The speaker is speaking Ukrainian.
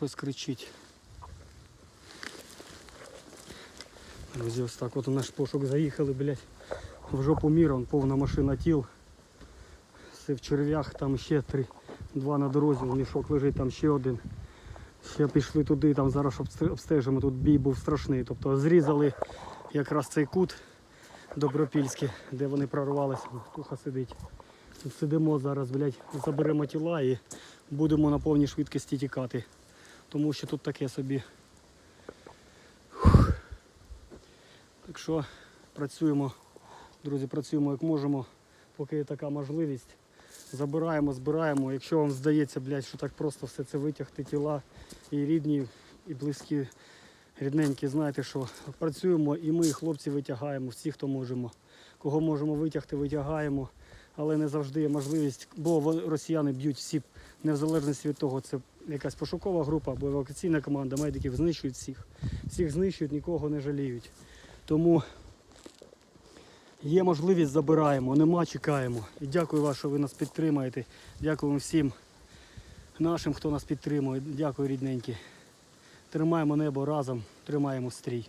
щось кричить. Друзі, ось так от у наш пошук заїхали, блядь. В жопу міра, вон повна машина тіл. Все в черв'ях, там ще три, два на дорозі, мішок лежить, там ще один. Ще пішли туди, там зараз обстежимо, тут бій був страшний. Тобто зрізали якраз цей кут Добропільський, де вони прорвалися. Туха сидить. Сидимо зараз, блядь, заберемо тіла і будемо на повній швидкості тікати. Тому що тут таке собі. Так що працюємо, друзі, працюємо як можемо, поки є така можливість. Забираємо, збираємо. Якщо вам здається, блядь, що так просто все це витягти тіла і рідні, і близькі, рідненькі, знаєте, що працюємо і ми, хлопці, витягаємо, всі, хто можемо. Кого можемо витягти, витягаємо. Але не завжди є можливість, бо росіяни б'ють всі, не в залежності від того, це якась пошукова група або евакуаційна команда, медиків знищують всіх. Всіх знищують, нікого не жаліють. Тому є можливість, забираємо, нема, чекаємо. І дякую вам, що ви нас підтримаєте. Дякуємо всім нашим, хто нас підтримує. Дякую, рідненькі. Тримаємо небо разом, тримаємо стрій.